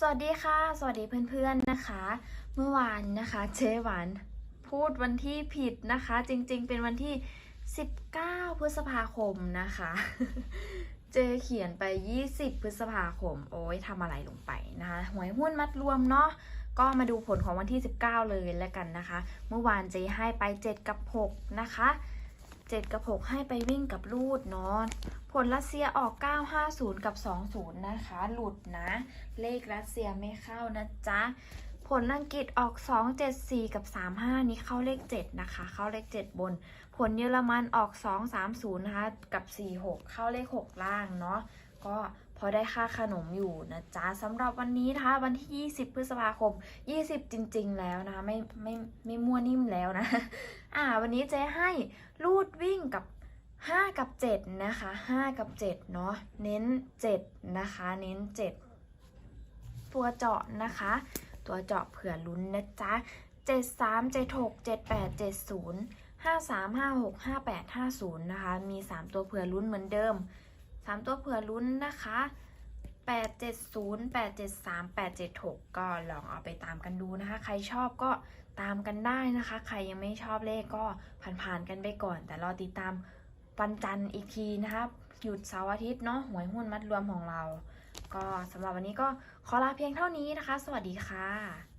สวัสดีค่ะ สวัสดีเพื่อนๆนะคะ เมื่อวานนะคะเจ๊หวานพูดวันที่ผิดนะคะ จริงๆ เป็นวันที่ 19 พฤษภาคมนะคะ เจเขียนไป 20 พฤษภาคม โอ้ยทำอะไรลงไปนะคะหวยหุ้นมัดรวมเนาะก็มาดูผลของวันที่ 19 เลยแล้วกันนะคะ เมื่อวานเจให้ไป 7 กับ 6 นะคะ 7 กับ 6 ให้ไปวิ่งกับรูดเนาะผลรัสเซียออก 950 กับ 20 นะคะ หลุดนะ เลขรัสเซียไม่เข้านะจ๊ะ ผลอังกฤษออก 274 กับ 35 นี้เข้าเลข 7 นะคะ เข้าเลข 7 บน ผลเยอรมันออก 230 นะคะ กับ 46 เข้าเลข 6 ล่างเนาะ ก็พอได้ค่าขนมอยู่นะจ๊ะสำหรับวันนี้นะคะวันที่ 20 พฤษภาคม 20 จริง ๆ แล้วนะคะไม่ไม่ไม่มั่วนิ่มแล้วนะ อ่า วันนี้เจ๊ให้ลูดวิ่งกับ 5 กับ 7 นะคะ 5 กับ 7 เนาะเน้น 7 นะคะ เน้น 7 ตัวเจาะนะคะ ตัวเจาะเผื่อลุ้นนะจ๊ะ 7 3 7 6 7 8 7 0 5 3 5 6 5 8 5 0 นะคะ มี 3 ตัวเผื่อลุ้นเหมือนเดิม 3 ตัวเผื่อลุ้นนะคะ 8 7 0 8 7 3 8 7 6 ก็ลองเอาไปตามกันดูนะคะ ใครชอบก็ตามกันได้นะคะ ใครยังไม่ชอบเลขก็ผ่านๆกันไปก่อน แต่รอติดตามวันจันทร์อีกทีนะคะหยุดเสาร์อาทิตย์เนาะหวยหุ้นมัดรวมของเรา ก็สำหรับวันนี้ก็ขอลาเพียงเท่านี้นะคะ สวัสดีค่ะ